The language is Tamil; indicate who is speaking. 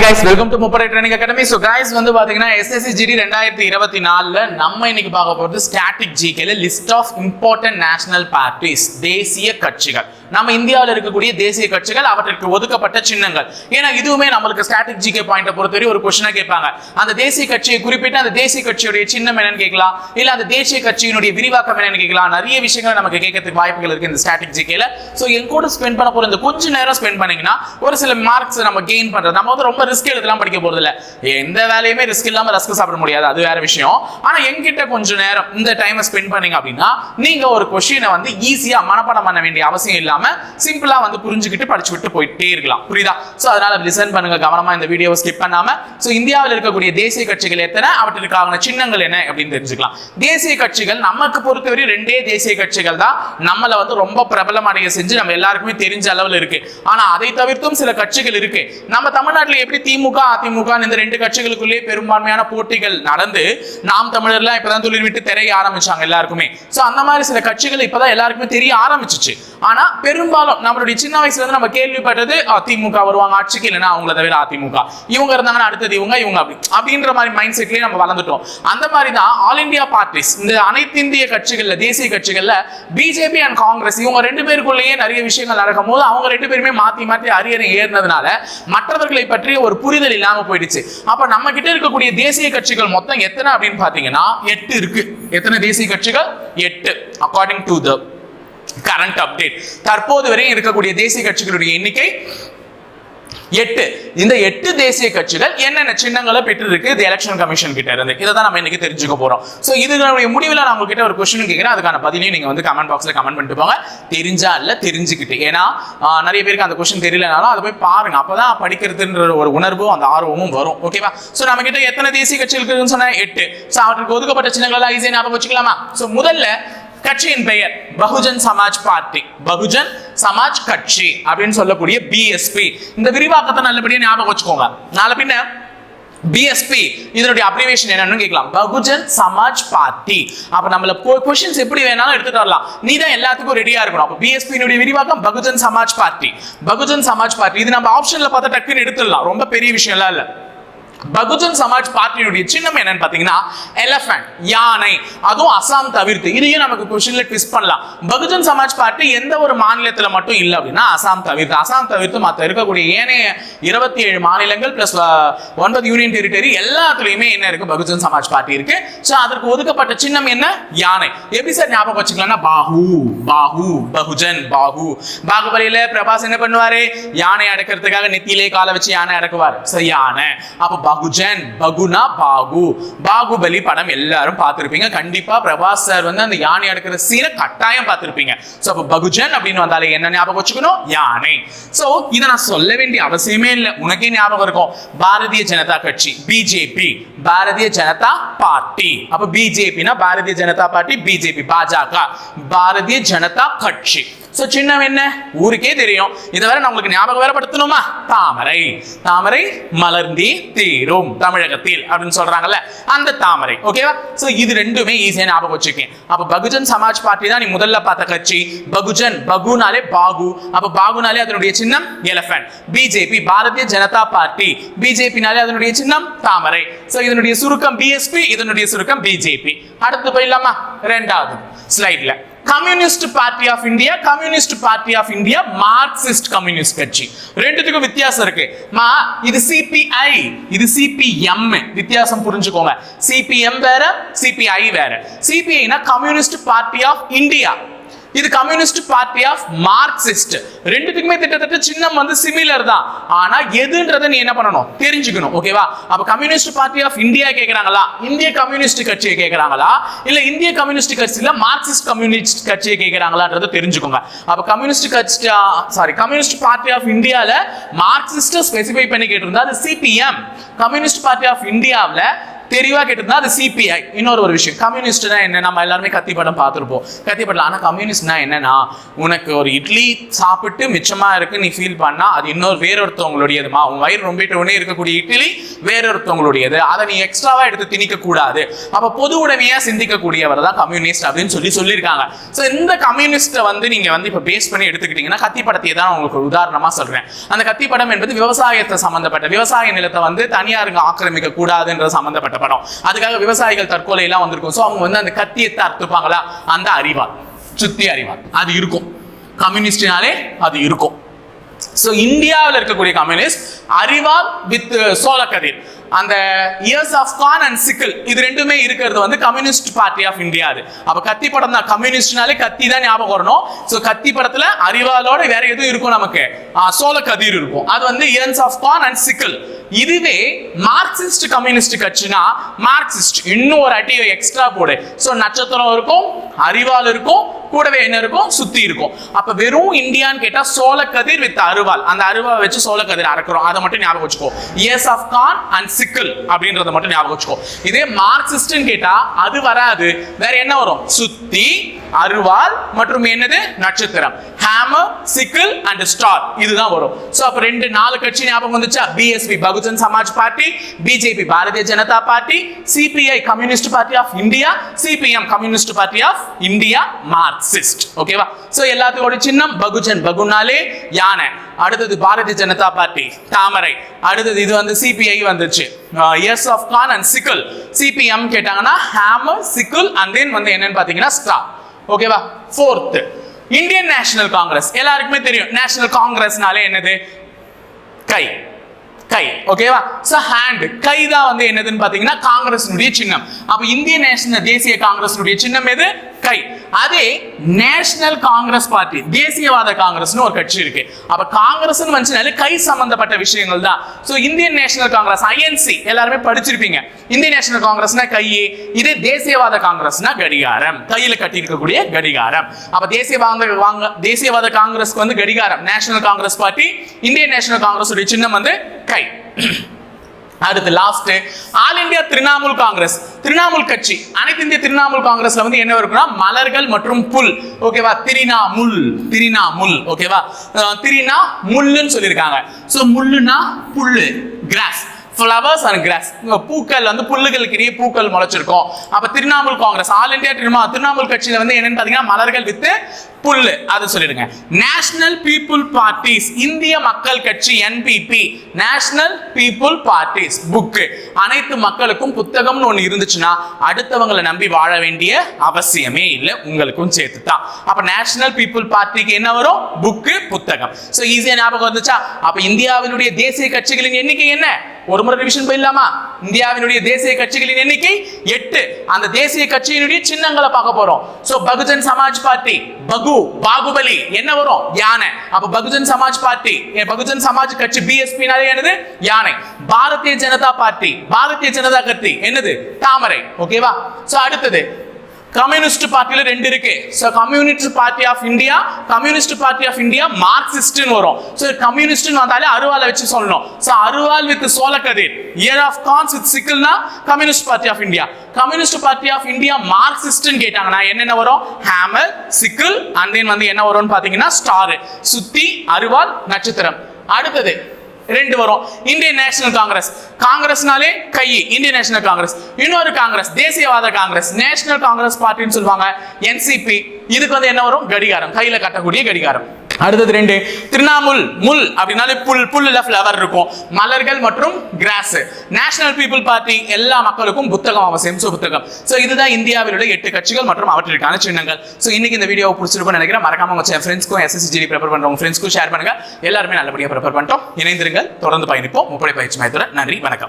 Speaker 1: Hi guys welcome to Muppadai training academy so guys வந்து பார்த்தீங்கன்னா எஸ்எஸ்சி ஜிடி ரெண்டாயிரத்தி இருபத்தி நாலில் நம்ம இன்னைக்கு பார்க்க போகிறது static ஜிகேல list of important national parties தேசிய கட்சிகள். நம்ம இந்தியாவில் இருக்கக்கூடிய தேசிய கட்சிகள் அவற்றிற்கு ஒதுக்கப்பட்ட சின்னங்கள். ஏன்னா இதுவுமே நம்மளுக்கு ஸ்டாட்டிக் ஜிகே பாயிண்ட பொறுத்தவரை ஒரு கொஸ்டினா கேட்பாங்க. அந்த தேசிய கட்சியை குறிப்பிட்டு அந்த தேசிய கட்சியுடைய சின்னம் என்னன்னு கேட்கலாம். இல்லை அந்த தேசிய கட்சியினுடைய விரிவாக்கம் என்னன்னு கேட்கலாம். நிறைய விஷயங்கள் நமக்கு கேட்கறதுக்கு வாய்ப்புகள் இருக்கு இந்த ஸ்டாட்டிக் ஜிகேல ஸோ என் கூட ஸ்பெண்ட் பண்ண போகிற இந்த கொஞ்சம் நேரம் ஸ்பெண்ட் பண்ணீங்கன்னா ஒரு சில மார்க்ஸ் நம்ம கெயின் பண்ணுறது நம்ம வந்து ரொம்ப ரிஸ்க் எடுத்துலாம் படிக்க போறது இல்லை எந்த வேலையுமே ரிஸ்க் இல்லாம ரஸ்க் சாப்பிட முடியாது. அது வேற விஷயம். ஆனா என்கிட்ட கொஞ்சம் நேரம் இந்த டைமை ஸ்பெண்ட் பண்ணீங்க அப்படின்னா நீங்க ஒரு கொஸ்டினை வந்து ஈஸியா மனப்பாடம் பண்ண வேண்டிய அவசியம் இல்லாம சிம்பிளா வந்து புரிஞ்சுக்கிட்டு படிச்சு விட்டு போயிட்டே இருக்கலாம். புரியுதா? சோ அதனால லிசன் பண்ணுங்க. கவனமா இந்த வீடியோவை ஸ்கிப் பண்ணாம சோ இந்தியாவில் இருக்கக்கூடிய தேசிய கட்சிகள் எத்தனை? அவற்றிற்கான சின்னங்கள் என்ன அப்படின்னு தெரிஞ்சுக்கலாம். தேசிய கட்சிகள் நமக்கு பொறுத்தவரை ரெண்டே தேசிய கட்சிகள் தான். நம்மள வந்து ரொம்ப பிரபலம் அடைய செஞ்சு நம்ம எல்லாருக்குமே தெரிஞ்ச அளவில் இருக்கு. ஆனா அதை தவிர்த்தும் சில கட்சிகள் இருக்கு. நம்ம தமிழ்நாட்டில் எப்படி திமுக அதிமுக இந்த ரெண்டு கட்சிகளுக்குள்ளே பெரும்பான்மையான போட்டிகள் நடந்து நாம் தமிழர்லாம் இப்பதான் தொழில் விட்டு தெரிய ஆரம்பிச்சாங்க எல்லாருக்குமே. சோ அந்த மாதிரி சில கட்சிகள் இப்பதான் எல்லாருக்குமே தெரிய ஆரம்பிச்சிச்சு. ஆனா பெரும்பாலும் நம்மளுடைய சின்ன வயசுல இருந்து நம்ம கேள்விப்பட்டது திமுக வருவாங்க ஆட்சிக்கு இல்லைன்னா அவங்கள தவிர அதிமுக. இவங்க இருந்தாங்கன்னா அடுத்தது இவங்க இவங்க அப்படி. அப்படின்ற மாதிரி மைண்ட் செட்லயே நம்ம வளர்ந்துட்டோம். அந்த மாதிரி தான் ஆல் இந்தியா பார்ட்டிஸ் இந்த அனைத்து இந்திய கட்சிகள்ல தேசிய கட்சிகள்ல பிஜேபி அண்ட் காங்கிரஸ் இவங்க ரெண்டு பேருக்குள்ளேயே நிறைய விஷயங்கள் நடக்கும் போது அவங்க ரெண்டு பேருமே மாத்தி மாத்தி அரியணை ஏறினதுனால மற்றவர்களை பற்றி ஒரு புரிதல் இல்லாம போயிடுச்சு. அப்ப நம்ம கிட்ட இருக்கக்கூடிய தேசிய கட்சிகள் மொத்தம் எத்தனை அப்படின்னு பாத்தீங்கன்னா எட்டு இருக்கு. எத்தனை தேசிய கட்சிகள்? எட்டு. According to the current update தற்போது வரை இருக்கக்கூடிய தேசிய கட்சிகளுடைய எண்ணிக்கை எட்டு. இந்த எட்டு தேசிய கட்சிகள் என்னென்ன சின்னங்களை பெற்றிருக்கு? இது எலெக்ஷன் கமிஷன் கிட்ட இருந்து. இதை தான் நம்ம இன்னைக்கு தெரிஞ்சுக்க போறோம். ஸோ இதனுடைய முடிவில் நான் உங்ககிட்ட ஒரு கொஸ்டின் கேட்கிறேன். அதுக்கான பதிலையும் நீங்க வந்து கமெண்ட் பாக்ஸ்ல கமெண்ட் பண்ணிட்டு போங்க. தெரிஞ்சா இல்ல தெரிஞ்சுக்கிட்டு. ஏன்னா நிறைய பேருக்கு அந்த கொஸ்டின் தெரியலனாலும் அதை போய் பாருங்க. அப்பதான் படிக்கிறதுன்ற ஒரு உணர்வும் அந்த ஆர்வமும் வரும். ஓகேவா ஸோ நம்ம கிட்ட எத்தனை தேசிய கட்சிகள் இருக்குன்னு சொன்னா எட்டு. ஸோ அவற்றுக்கு ஒதுக்கப்பட்ட சின்னங்கள்லாம் ஈஸியாக ஞாபகம் வச்சுக்கலாமா? ஸோ முதல்ல கட்சியின் பெயர் பகுஜன் சமாஜ் பார்ட்டி. பகுஜன் சமாஜ் கட்சி அப்படின்னு சொல்லக்கூடிய பிஎஸ்பி இந்த விரிவாக்கத்தை நல்லபடியா ஞாபகம் வச்சுக்கோங்க. நாளை பின்ன பிஎஸ்பி இதனுடைய அப்ரிவேஷன் என்னன்னு கேட்கலாம். பகுஜன் சமாஜ் பார்ட்டி. அப்ப நம்மள கொஸ்டின்ஸ் எப்படி வேணாலும் எடுத்துட்டு வரலாம். நீ தான் எல்லாத்துக்கும் ரெடியா இருக்கணும். அப்ப பிஎஸ்பியினுடைய விரிவாக்கம் பகுஜன் சமாஜ் பார்ட்டி. பகுஜன் சமாஜ் பார்ட்டி. இது நம்ம ஆப்ஷன்ல பார்த்தா டக்குன்னு எடுத்துடலாம். ரொம்ப பெரிய விஷயம்லாம் இல்லை. பகுஜன் சமாஜ் பார்ட்டியுடைய சின்னம் என்னன்னு பாத்தீங்கன்னா எலஃபண்ட் யானை. அதுவும் அசாம் தவிர்த்து இதையும் நமக்கு கொஸ்டின்ல ட்விஸ்ட் பண்ணலாம். பகுஜன் சமாஜ் பார்ட்டி எந்த ஒரு மாநிலத்துல மட்டும் இல்ல அப்படின்னா அசாம் தவிர்த்து. அசாம் தவிர்த்து மற்ற இருக்கக்கூடிய ஏனைய இருபத்தி ஏழு மாநிலங்கள் பிளஸ் ஒன்பது யூனியன் டெரிட்டரி எல்லாத்துலயுமே என்ன இருக்கு? பகுஜன் சமாஜ் பார்ட்டி இருக்கு. சோ அதற்கு ஒதுக்கப்பட்ட சின்னம் என்ன? யானை. எப்படி சார் ஞாபகம் வச்சுக்கலாம்னா பாஹு பாஹு பகுஜன் பாஹு. பாகுபலியில பிரபாஸ் என்ன பண்ணுவாரு? யானை அடக்கிறதுக்காக நெத்தியிலே காலை வச்சு யானை அடக்குவார். சரி யானை. அப்ப பகுஜன் பகுனா பாகு பாகுபலி படம் எல்லாரும் பார்த்திருப்பீங்க. கண்டிப்பா பிரபாஸ் சார் வந்து அந்த யானை அடுக்கிற சீனை கட்டாயம் பார்த்திருப்பீங்க. சோ அப்ப பகுஜன் அப்படின்னு வந்தாலே என்ன ஞாபகம் வச்சுக்கணும்? யானை. சோ இதை நான் சொல்ல வேண்டிய அவசியமே இல்லை. உனக்கே ஞாபகம் இருக்கும். பாரதிய ஜனதா கட்சி பிஜேபி பாரதிய ஜனதா பார்ட்டி. அப்ப பிஜேபினா பாரதிய ஜனதா பார்ட்டி பிஜேபி பாஜக. பாரதிய ஜனதா கட்சி. சோ சின்னம் என்ன? ஊருக்கே தெரியும். இதை வேற நான் உங்களுக்கு ஞாபகம் வேறப்படுத்தணுமா? தாமரை. தாமரை மலர்ந்தி தீரும் தமிழகத்தில் அப்படின்னு சொல்றாங்கல்ல அந்த தாமரை. ஓகேவா சோ இது ரெண்டுமே ஈஸியா ஞாபகம் வச்சுக்கேன். அப்ப பகுஜன் சமாஜ் பார்ட்டி தான் நீ முதல்ல பார்த்த கட்சி. பகுஜன் பகுனாலே பாகு. அப்ப பாகுனாலே அதனுடைய சின்னம் elephant BJP Bharatiya Janata party. பிஜேபினாலே அதனுடைய சின்னம் தாமரை. சோ இதனுடைய சுருக்கம் பிஎஸ்பி இதனுடைய சுருக்கம் பிஜேபி அடுத்து போயிடலாமா? ரெண்டாவது ஸ்லைட்ல. Communist party of India Communist party of India Marxist Communist கட்சி. ரெண்டுத்துக்கும் வித்தியாசம் இருக்கு. மா இது சிபிஐ இது சிபிஎம் வித்தியாசம் புரிஞ்சுக்கோங்க. சிபிஎம் வேற சிபிஐ வேற. சிபிஐனா கம்யூனிஸ்ட் பார்ட்டி ஆஃப் இந்தியா. இது கம்யூனிஸ்ட் பார்ட்டி ஆஃப் மார்க்சிஸ்ட். ரெண்டுத்துக்குமே திட்டத்தட்ட சின்னம் வந்து சிமிலர் தான். ஆனா எதுன்றதை நீ என்ன பண்ணணும்? தெரிஞ்சுக்கணும். ஓகேவா அப்ப கம்யூனிஸ்ட் பார்ட்டி ஆஃப் இந்தியா கேக்குறாங்களா? இந்திய கம்யூனிஸ்ட் கட்சியை கேக்குறாங்களா? இல்ல இந்திய கம்யூனிஸ்ட் கட்சியில மார்க்சிஸ்ட் கம்யூனிஸ்ட் கட்சியை கேக்குறாங்களான்றதை தெரிஞ்சுக்கோங்க. அப்ப கம்யூனிஸ்ட் கட்சி சாரி கம்யூனிஸ்ட் பார்ட்டி ஆஃப் இந்தியால மார்க்சிஸ்ட் ஸ்பெசிஃபை பண்ணி கேட்டிருந்தா அது சிபிஎம் கம்யூனிஸ்ட் பார்ட்டி ஆஃப் இந்தியாவில் தெளிவாக கேட்டிருந்தா அது சிபிஐ இன்னொரு ஒரு விஷயம் கம்யூனிஸ்ட்னா என்ன நம்ம எல்லாருமே கத்தி படம் பார்த்துருப்போம். கத்தி படம் ஆனா கம்யூனிஸ்ட்னா என்னன்னா உனக்கு ஒரு இட்லி சாப்பிட்டு மிச்சமா இருக்கு நீ ஃபீல் பண்ணா அது இன்னொரு வேறொருத்தவங்களுடையதுமா? உன் வயிறு ரொம்பிட்ட உடனே இருக்கக்கூடிய இட்லி வேறொருத்தவங்களுடையது. அதை நீ எக்ஸ்ட்ராவா எடுத்து திணிக்க கூடாது அப்ப பொது உடைமையா சிந்திக்கக்கூடியவர் தான் கம்யூனிஸ்ட் அப்படின்னு சொல்லி சொல்லியிருக்காங்க. ஸோ இந்த கம்யூனிஸ்ட்டை வந்து நீங்க வந்து இப்ப பேஸ் பண்ணி எடுத்துக்கிட்டீங்கன்னா கத்தி படத்தையே தான் உங்களுக்கு உதாரணமா சொல்றேன். அந்த கத்தி படம் என்பது விவசாயத்தை சம்பந்தப்பட்ட விவசாய நிலத்தை வந்து தனியாருங்க ஆக்கிரமிக்க கூடாதுன்ற சம்பந்தப்பட்ட படம். அதுக்காக விவசாயிகள் தற்கொலை எல்லாம் வந்திருக்கும். ஸோ அவங்க வந்து அந்த கத்தியை அறுத்துப்பாங்களா? அந்த அறிவாள் சுத்தி அறிவாள் அது இருக்கும். கம்யூனிஸ்டினாலே அது இருக்கும். ஸோ இந்தியாவில் இருக்கக்கூடிய கம்யூனிஸ்ட் அறிவால் வித் சோளக்கதிர் அந்த ears of corn and sickle இது ரெண்டுமே இருக்கிறது வந்து கம்யூனிஸ்ட் பார்ட்டி ஆஃப் இந்தியா அது. அப்போ கத்தி படம் தான். கம்யூனிஸ்ட்னாலே கத்தி தான் ஞாபகம் வரணும். ஸோ கத்தி படத்தில் அறிவாலோட வேற எதுவும் இருக்கும் நமக்கு? சோளக்கதிர் இருக்கும். அது வந்து ears of corn and sickle இதுவே மார்க்சிஸ்ட் கம்யூனிஸ்ட் கட்சினா மார்க்சிஸ்ட் இன்னும் ஒரு அடி எக்ஸ்ட்ரா போடு. ஸோ நட்சத்திரம் இருக்கும் அறிவால் இருக்கும் கூடவே என்ன இருக்கும்? சுத்தி இருக்கும். அப்ப வெறும் இந்தியான்னு கேட்டா சோளக்கதிர் வித் அருவாள். அந்த அருவாள் வச்சு சோளக்கதிர் அறக்குறோம் அதை மட்டும் ஞாபகம் வச்சுக்கோ. இயர்ஸ் ஆஃப் கான் அண்ட் சிக்கல் அப்படின்றத மட்டும் ஞாபகம் வச்சுக்கோ. இதே மார்க்சிஸ்ட்னு கேட்டா அது வராது. வேற என்ன வரும்? சுத்தி அருவாள் மற்றும் என்னது? நட்சத்திரம். ஹேமர் சிக்கிள் அண்ட் ஸ்டார் இதுதான் வரும். சோ அப்ப ரெண்டு நாலு கட்சி ஞாபகம் வந்துச்சா? BSP Bahujan Samaj party BJP Bharatiya Janata party CPI Communist party of India CPM Communist party of India Marxist ஓகேவா சோ எல்லாத்துக்கோட சின்னம் பகுஜன் பகுனாலே யானை அடுத்தது பாரதிய ஜனதா பார்ட்டி தாமரை அடுத்தது இது வந்து சிபிஐ வந்துச்சு. Ears of corn and sickle CPM கேட்டாங்கன்னா ஹேமர் சிக்கிள் அண்ட் தென் வந்து என்னன்னு பாத்தீங்கன்னா ஸ்டார் ஓகேவா ஃபோர்த் இந்தியன் நேஷனல் காங்கிரஸ் எல்லாருக்குமே தெரியும். நேஷனல் காங்கிரஸ்னாலே என்னது? கை. கை. ஓகேவா சோ ஹேண்ட் கை தான் வந்து என்னதுன்னு பாத்தீங்கன்னா காங்கிரஸ் சின்னம். அப்ப இந்திய நேஷனல் தேசிய காங்கிரஸ் சின்னம் எது? கை. அதே நேஷனல் காங்கிரஸ் பார்ட்டி தேசியவாத காங்கிரஸ்னு ஒரு கட்சி இருக்கு. அப்ப காங்கிரஸ் வந்துச்சுனாலே கை சம்பந்தப்பட்ட விஷயங்கள் தான். So Indian National Congress INC எல்லாருமே படிச்சிருப்பீங்க. இந்தியன் நேஷனல் காங்கிரஸ்னா கை இதே தேசியவாத காங்கிரஸ்னா கடிகாரம். கையில கட்டி இருக்கக்கூடிய கடிகாரம். அப்ப தேசியவாத வாங்க தேசியவாத காங்கிரஸ்க்கு வந்து கடிகாரம். National Congress party Indian National Congress உடைய சின்னம் வந்து கை. அடுத்து last all India Trinamool Congress. Trinamool கட்சி. அனைத்து இந்திய திரிணாமுல் காங்கிரஸ்ல வந்து என்ன இருக்குன்னா மலர்கள் மற்றும் புல். ஓகேவா திரிணாமுல். முல் ஓகேவா திரிணா திரினா முள்ளுன்னு சொல்லியிருக்காங்க. ஸோ முள்ளுனா புல்லு. கிராஸ் ஃப்ளவர்ஸ் அண்ட் கிராஸ் பூக்கள் வந்து புல்லுகளுக்கு இடையே பூக்கள் முளைச்சிருக்கும். அப்போ Trinamool Congress all India Trina Trinamool கட்சியில் வந்து என்னன்னு பார்த்தீங்கன்னா மலர்கள் வித்து புல்லு. அது சொல்லிடுங்க. நேஷனல் பீப்புள் பார்ட்டிஸ் இந்திய மக்கள் கட்சி NPP National people parties book அனைத்து மக்களுக்கும் புத்தகம்னு ஒன்று இருந்துச்சுன்னா அடுத்தவங்களை நம்பி வாழ வேண்டிய அவசியமே இல்லை. உங்களுக்கும் சேர்த்து தான் அப்போ நேஷனல் பீப்புள் பார்ட்டிக்கு என்ன வரும்? புக்கு புத்தகம். ஸோ ஈஸியாக ஞாபகம் வந்துச்சா? அப்போ இந்தியாவினுடைய தேசிய கட்சிகளின் எண்ணிக்கை என்ன? ஒரு முறை ரிவிஷன் போயிடலாமா? இந்தியாவினுடைய தேசிய கட்சிகளின் எண்ணிக்கை எட்டு. அந்த தேசிய கட்சியினுடைய சின்னங்களை பார்க்க போறோம். சோ பகுஜன் சமாஜ் பார்ட்டி பகு பாகுபலி என்ன வரும்? யானை. அப்ப பகுஜன் சமாஜ் பார்ட்டி பகுஜன் சமாஜ் கட்சி பிஎஸ்பி என்னது? யானை. பாரதிய ஜனதா பார்ட்டி பாரதிய ஜனதா கட்சி என்னது? தாமரை. ஓகேவா சோ அடுத்தது கம்யூனிஸ்ட் பார்ட்டில ரெண்டு இருக்கு. So Communist party of India Communist party of India மார்க்சிஸ்ட்னு வரும். ஸோ கம்யூனிஸ்ட்னு வந்தாலே அருவாலை வச்சு சொல்லணும். ஸோ அருவால் வித் சோலக்கதிர் ear of corns with சிக்கிள்னா Communist party of India. Communist party of India மார்க்சிஸ்ட்னு கேட்டாங்கன்னா என்னென்ன வரும்? ஹேமர் சிக்கிள் அண்ட் தென் வந்து என்ன வரும்னு பார்த்தீங்கன்னா ஸ்டார் சுத்தி அருவால் நட்சத்திரம். அடுத்தது ரெண்டு வரும். Indian National Congress. காங்கிரஸ்னாலே கை இந்தியன் நேஷனல் காங்கிரஸ். இன்னொரு காங்கிரஸ் தேசியவாத காங்கிரஸ். நேஷனல் காங்கிரஸ் பார்ட்டின்னு சொல்லுவாங்க என்சிபி இதுக்கு வந்து என்ன வரும்? கடிகாரம். கையில கட்டக்கூடிய கடிகாரம். அடுத்தது ரெண்டு திரிணாமுல் முல் அப்படின்னாலே புல் புல்லுல ஃப்ளவர் இருக்கும். மலர்கள் மற்றும் கிராஸ் நேஷனல் பீப்புள் பார்ட்டி எல்லா மக்களுக்கும் புத்தகம் அவசியம். ஸோ புத்தகம். ஸோ இதுதான் இந்தியாவில் எட்டு கட்சிகள் மற்றும் அவற்றிற்கான சின்னங்கள். ஸோ இன்னைக்கு இந்த வீடியோ பிடிச்சிருக்கும் நினைக்கிறேன். மறக்காம உங்க ஃப்ரெண்ட்ஸ்க்கும் எஸ்எஸ்சிஜி ப்ரிப்பேர் பண்ணுறவங்க ஃப்ரெண்ட்ஸ்க்கும் ஷேர் பண்ணுங்க. எல்லாருமே நல்லபடியாக ப்ரிப்பேர் பண்ணிட்டோம். இணைந்திருங்கள். தொடர்ந்து பயணிப்போம். முப்படை பயிற்சி மையத்துடன் நன்றி. வணக்கம்.